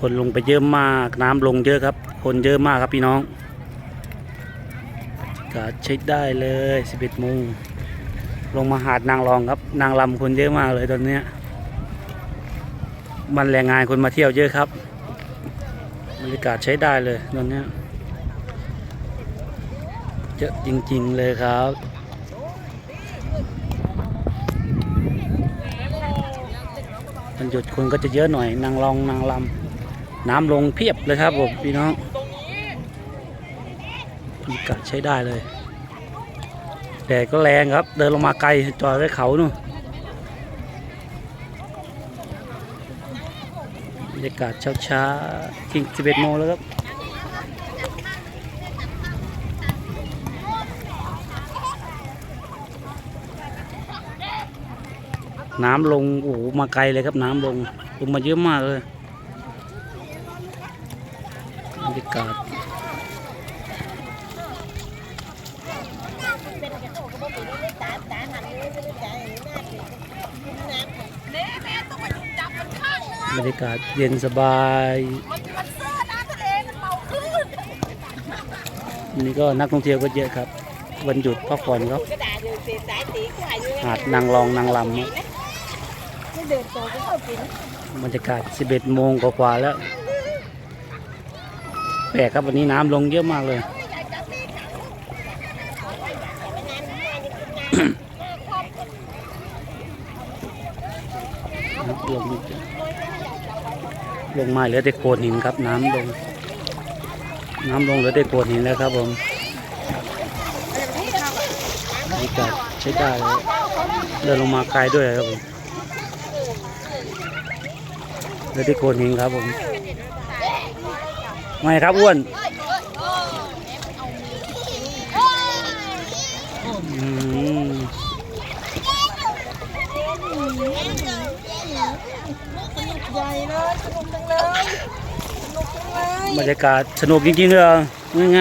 คนลงไปเยอะมากน้ำลงเยอะครับ คนเยอะมากครับพี่น้องก็เช็คได้เลย 11โมงลงมาหาดนางรองครับ นางลำคนเยอะมากเลยตอนนี้มันแรงงานคนมาเที่ยวเยอะครับบรรยากาศใช้ได้เลยตอนนี้เยอะจริงๆเลยครับวันหยุดคนก็จะเยอะหน่อยนางรองนางลำ น้ำลงเพียบเลยครับผมพี่น้องบรรยากาศใช้ได้เลยแดดก็แรงครับ เดินลงมาไกลจอดไว้เขานู่นบรรยากาศเช้ากิ่ง11โมงแล้วครับน้ำลงโอ้โหมาไกลเลยครับน้ำลงลงมาเยอะมากเลย รรยากาศบรรยากาศเย็นสบายนนี้ก็นักท่องเที่ยวก็เยอะครับ วันหยุดพักผ่อนครับหาดนางรองนางลำบบรรยากาศ 11 โมงกว่าแล้ว แปลกครับวันนี้น้ำลงเยอะมากเลย ลงลงมาเหลือแต่โขดหินครับ น้ำลง น้ำลงเหลือแต่โขดหินแล้วครับผมบรรยากาศใช้ได้เลยเดินลงมาไกลด้วยครับผมเหลือแต่โขดหินครับผม ไม่ครับอ้วนอืมใหญ่เลยสนุกจังเลยสนุกจังเลยบรรยากาศสนุกจริงๆเลยเหรอยังไง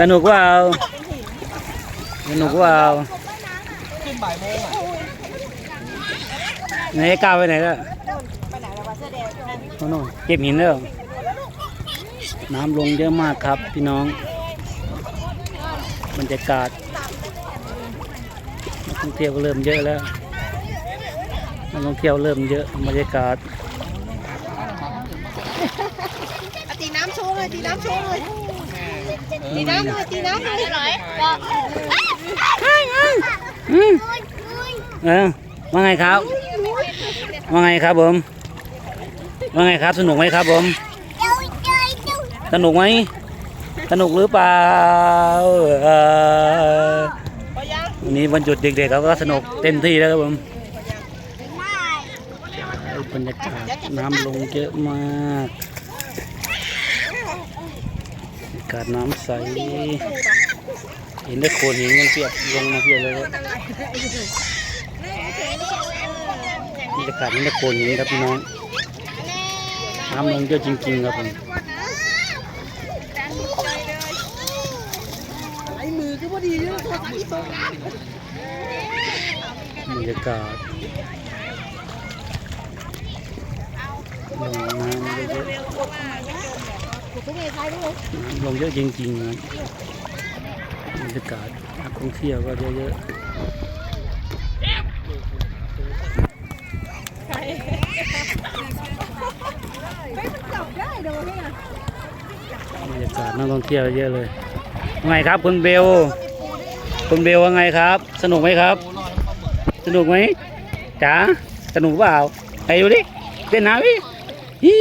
สนุกว่าเอาสนุกว่าเอาขึ้นบ่ายโมงอะไหนก้าวไปไหนแล้วไปไหนแล้ววะเสื้อแดงนั่นโน่นเก็บหินแล้ว น้ำลงเยอะมากครับพี่น้อง บรรยากาศนักท่องเที่ยวก็เริ่มเยอะแล้วนักท่องเที่ยวเริ่มเยอะบรรยากาศอะตีน้ำโชว์เลยตีน้ำโชว์เลยตีน้ำเลยตีน้ำเลยหน่อยอืมเออว่าไงครับ ว่าไงครับผม ว่าไงครับสนุกไหมครับผม สนุกไหมสนุกหรือเปล่าเออพอยังวันนี้วันหยุดเด็กๆเขาก็สนุกเต็มที่แล้วครับผมบรรยากาศน้ำลงเยอะมากบรรยากาศน้ำใสเห็นได้โขดหินกันเพียบลงมาเพียบเลยครับบรรยากาศเห็นได้โขดหินครับพี่น้องน้ำลงเยอะจริงๆครับผม อ้มือก็พอดีเลยตัวที่สองบรรยากาศลงน้ำเยอะๆลงเยอะจริงๆครับรรยากาศนักท่องเที่ยวก็เยอะๆใครไม่มันจับได้ดูเนี่ยบรรยากาศนักท่องเที่ยวเยอะเลยไงครับคุณเบล คุณเบลว่าไงครับ สนุกไหมครับ สนุกไหมจ๋าสนุกเปล่าไปดูดิเต้นน้ำดิฮี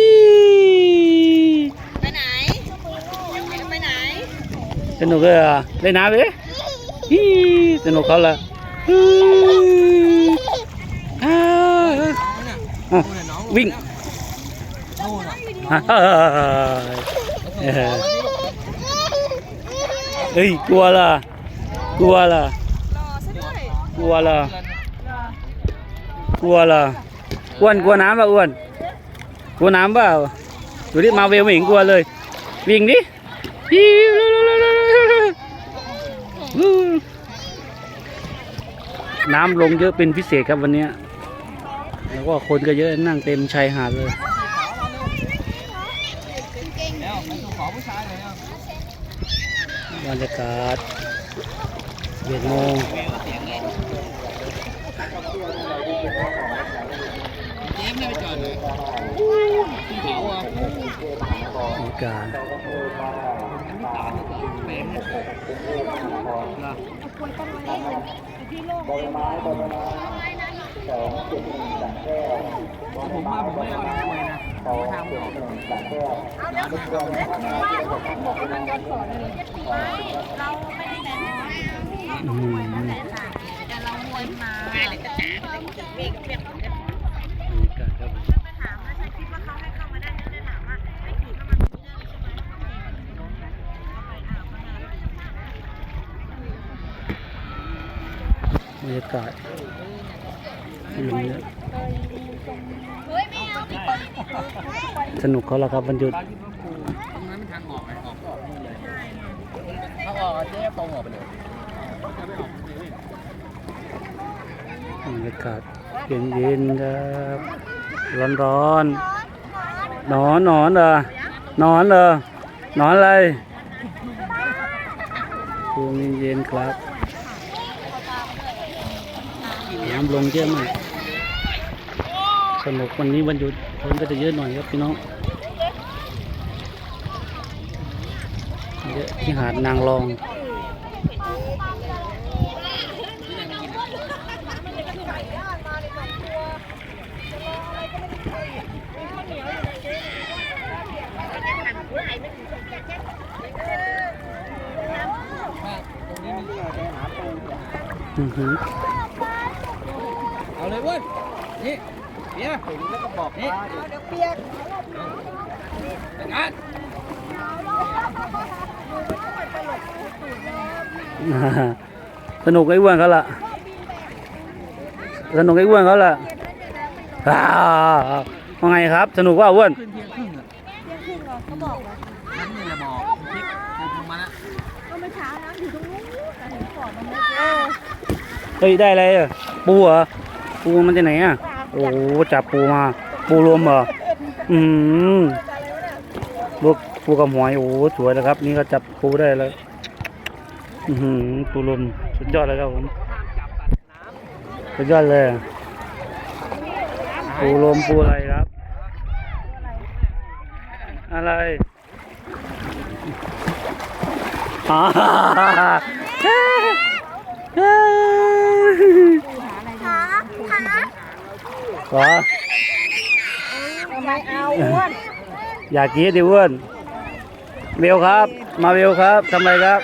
ไปไหนไปไหนสนุกเลยเหรอเล่นน้ำดิฮีสนุกเขาละฮีอ่าอะวิ่งอ่าเออเฮ้ยกลัวล่ะ กลัวล่ะรอกลัวล่ะกลัวล่ะอ้วนกลัวน้ำป่ะอ้วนกลัวน้ำเปล่าดูดิมาเวลไม่เห็นกลัวเลย วิ่งดิน้ำลงเยอะเป็นพิเศษครับวันนี้แล้วก็คนก็เยอะนั่งเต็มชายหาดเลยบรรยากาศ เย็นโมงเจ๊ไม่ไปจอดเลยที่เขาอะบรรยากาศแปลงเนี่ยนะผมมาผมไม่เอาหนังมวยนะผมทำของอืม บรรยากาศครับผมบรรยากาศลมเยอะสนุกเขาแล้วครับวันหยุดตรงนั้นมันทางออกไหมออกออกนี่เลยถ้าออกเจ๊ตรงออกไปเลย บรรยากาศเย็นๆครับร้อนๆหนอนหนอนเหรอนอนเหรอหนอนอะไรลมเย็นๆครับน้ำลงเยอะมากสนุกวันนี้วันหยุดคนก็จะเยอะหน่อยครับพี่น้องเยอะที่หาดนางรอง ตรงนี้มีไปหาปู อือหือเอาเลยเว้ยนี่เบียร์ถึงแล้วก็บอกนี่เดี๋ยวเปียกแต่งงาน สนุกไอ้อ้วนเขาละสนุกไอ้อ้วนเขาละอ้าวว่าไงครับ สนุกว่าอ้วนขึ้นเที่ยงครึ่งอะเที่ยงครึ่งเหรอเขาบอกว่านั่นนี่แหละบอกพลิกลงมาล้วก็ไม่ช้าน้ำอยู่ตรงนู้นแต่เห็นก่อนมันไม่เจอเฮ้ยได้อะไรอะปูเหรอปูมันจะไหนอะโอ้โหจับปูมา ปูรวมเหรออืมลูก ปูกับหอยโอ้สวยนะครับ นี่ก็จับปูได้แล้วอือหือปูรวมสุดยอดเลยครับผมสุดยอดเลย ปูรวมปูอะไรครับ อะไรอ่าขอทำไมเอาอ้วน อยากกินดิอ้วน เบลครับ มาเบลครับทำไรครับ